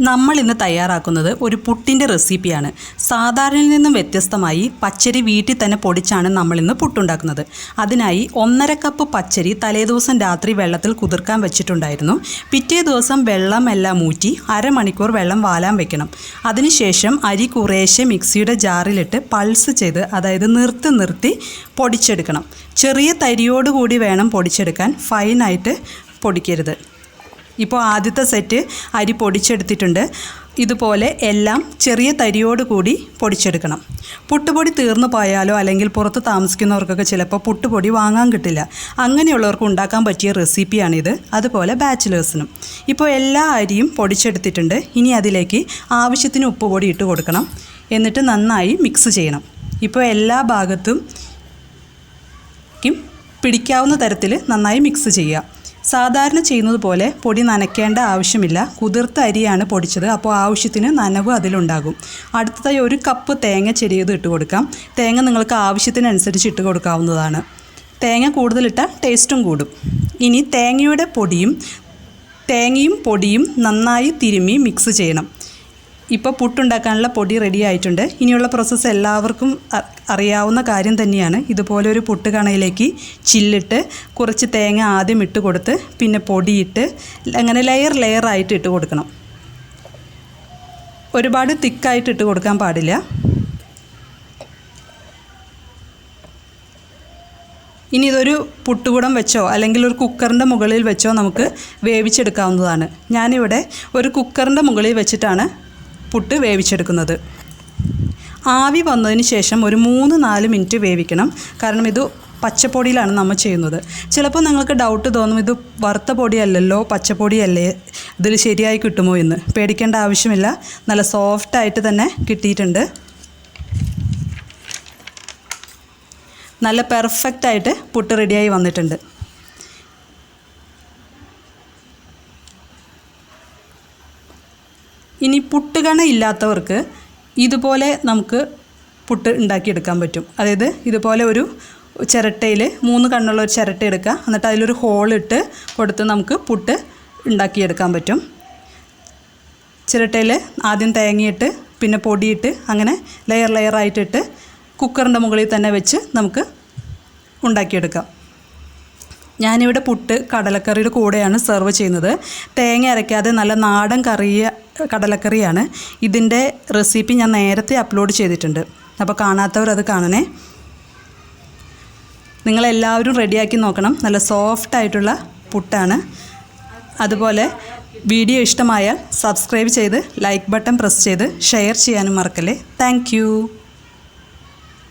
നമ്മൾ ഇന്ന് തയ്യാറാക്കുന്നത് ഒരു പുട്ടിന്റെ റെസിപ്പിയാണ്. സാധാരണയിൽ നിന്നും വ്യത്യസ്തമായി പച്ചരി വീട്ടിൽ തന്നെ പൊടിച്ചാണ് നമ്മൾ ഇന്ന് പുട്ടുണ്ടാക്കുന്നത്. അതിനായി ഒന്നര കപ്പ് പച്ചരി തലേദിവസം രാത്രി വെള്ളത്തിൽ കുതിർക്കാൻ വെച്ചിട്ടുണ്ടായിരുന്നു. പിറ്റേ ദിവസം വെള്ളം എല്ലാം ഊറ്റി അരമണിക്കൂർ വെള്ളം വാലാൻ വെക്കണം. അതിനുശേഷം അരി കുറേശ്ശെ മിക്സിയുടെ ജാറിലിട്ട് പൾസ് ചെയ്ത് അതായത് നിർത്തി നിർത്തി പൊടിച്ചെടുക്കണം. ചെറിയ തരിയോടുകൂടി വേണം പൊടിച്ചെടുക്കാൻ. ഫൈനായിട്ട് പൊടിക്കരുത്. ഇപ്പോൾ ആദ്യത്തെ സെറ്റ് അരി പൊടിച്ചെടുത്തിട്ടുണ്ട്. ഇതുപോലെ എല്ലാം ചെറിയ തരിയോട് കൂടി പൊടിച്ചെടുക്കണം. പുട്ടുപൊടി തീർന്നു പോയാലോ അല്ലെങ്കിൽ പുറത്ത് താമസിക്കുന്നവർക്കൊക്കെ ചിലപ്പോൾ പുട്ടുപൊടി വാങ്ങാൻ കിട്ടില്ല. അങ്ങനെയുള്ളവർക്ക് ഉണ്ടാക്കാൻ പറ്റിയ റെസിപ്പിയാണിത്. അതുപോലെ ബാച്ചിലേഴ്സിനും. ഇപ്പോൾ എല്ലാ അരിയും പൊടിച്ചെടുത്തിട്ടുണ്ട്. ഇനി അതിലേക്ക് ആവശ്യത്തിന് ഉപ്പ് പൊടി ഇട്ട് കൊടുക്കണം. എന്നിട്ട് നന്നായി മിക്സ് ചെയ്യണം. ഇപ്പോൾ എല്ലാ ഭാഗത്തും പിടിക്കാവുന്ന തരത്തിൽ നന്നായി മിക്സ് ചെയ്യുക. സാധാരണ ചെയ്യുന്നത് പോലെ പൊടി നനയ്ക്കേണ്ട ആവശ്യമില്ല. കുതിർത്ത അരിയാണ് പൊടിച്ചത്. അപ്പോൾ ആവശ്യത്തിന് നനവ് അതിലുണ്ടാകും. അടുത്തതായി ഒരു കപ്പ് തേങ്ങ ചെരിയത് ഇട്ട് കൊടുക്കാം. തേങ്ങ നിങ്ങൾക്ക് ആവശ്യത്തിനനുസരിച്ച് ഇട്ട് കൊടുക്കാവുന്നതാണ്. തേങ്ങ കൂടുതലിട്ടാൽ ടേസ്റ്റും കൂടും. ഇനി തേങ്ങയുടെ പൊടിയും തേങ്ങയും പൊടിയും നന്നായി തിരുമ്മി മിക്സ് ചെയ്യണം. ഇപ്പോൾ പുട്ടുണ്ടാക്കാനുള്ള പൊടി റെഡി ആയിട്ടുണ്ട്. ഇനിയുള്ള പ്രോസസ്സ് എല്ലാവർക്കും അറിയാവുന്ന കാര്യം തന്നെയാണ്. ഇതുപോലെ ഒരു പുട്ട് കണയിലേക്ക് ചില്ലിട്ട് കുറച്ച് തേങ്ങ ആദ്യം ഇട്ട് കൊടുത്ത് പിന്നെ പൊടിയിട്ട് അങ്ങനെ ലെയർ ലെയർ ആയിട്ട് ഇട്ട് കൊടുക്കണം. ഒരുപാട് തിക്കായിട്ട് ഇട്ട് കൊടുക്കാൻ പാടില്ല. ഇനി ഇതൊരു പുട്ടുകുടം വെച്ചോ അല്ലെങ്കിൽ ഒരു കുക്കറിന്റെ മുകളിൽ വെച്ചോ നമുക്ക് വേവിച്ചെടുക്കാവുന്നതാണ്. ഞാനിവിടെ ഒരു കുക്കറിന്റെ മുകളിൽ വെച്ചിട്ടാണ് പുട്ട് വേവിച്ചെടുക്കുന്നത്. ആവി വന്നതിന് ശേഷം ഒരു മൂന്ന് നാല് മിനിറ്റ് വേവിക്കണം. കാരണം ഇത് പച്ചപ്പൊടിയിലാണ് നമ്മൾ ചെയ്യുന്നത്. ചിലപ്പോൾ നിങ്ങൾക്ക് ഡൗട്ട് തോന്നും ഇത് വറുത്ത പൊടിയല്ലല്ലോ പച്ചപ്പൊടിയല്ലേ ഇതിൽ ശരിയായി കിട്ടുമോ എന്ന്. പേടിക്കേണ്ട ആവശ്യമില്ല. നല്ല സോഫ്റ്റായിട്ട് തന്നെ കിട്ടിയിട്ടുണ്ട്. നല്ല പെർഫെക്റ്റായിട്ട് പുട്ട് റെഡിയായി വന്നിട്ടുണ്ട്. ഇനി പുട്ടുകണ ഇല്ലാത്തവർക്ക് ഇതുപോലെ നമുക്ക് പുട്ട് ഉണ്ടാക്കിയെടുക്കാൻ പറ്റും. അതായത് ഇതുപോലെ ഒരു ചിരട്ടയിൽ മൂന്ന് കണ്ണുള്ള ഒരു ചിരട്ട എടുക്കുക. എന്നിട്ട് അതിലൊരു ഹോളിട്ട് കൊടുത്ത് നമുക്ക് പുട്ട് ഉണ്ടാക്കിയെടുക്കാൻ പറ്റും. ചിരട്ടയിൽ ആദ്യം തേങ്ങയിട്ട് പിന്നെ പൊടിയിട്ട് അങ്ങനെ ലെയർ ലെയർ ആയിട്ടിട്ട് കുക്കറിന്റെ മുകളിൽ തന്നെ വെച്ച് നമുക്ക് ഉണ്ടാക്കിയെടുക്കാം. ഞാനിവിടെ പുട്ട് കടലക്കറിയുടെ കൂടെയാണ് സെർവ് ചെയ്യുന്നത്. തേങ്ങ അരയ്ക്കാതെ നല്ല നാടൻ കറിയ കടലക്കറിയാണ്. ഇതിന്റെ റെസിപ്പി ഞാൻ നേരത്തെ അപ്ലോഡ് ചെയ്തിട്ടുണ്ട്. അപ്പോൾ കാണാത്തവർ അത് കാണണേ. നിങ്ങളെല്ലാവരും റെഡിയാക്കി നോക്കണം. നല്ല സോഫ്റ്റ് ആയിട്ടുള്ള പുട്ടാണ്. അതുപോലെ വീഡിയോ ഇഷ്ടമായാൽ സബ്സ്ക്രൈബ് ചെയ്ത് ലൈക്ക് ബട്ടൺ പ്രസ് ചെയ്ത് ഷെയർ ചെയ്യാനും മറക്കല്ലേ. താങ്ക്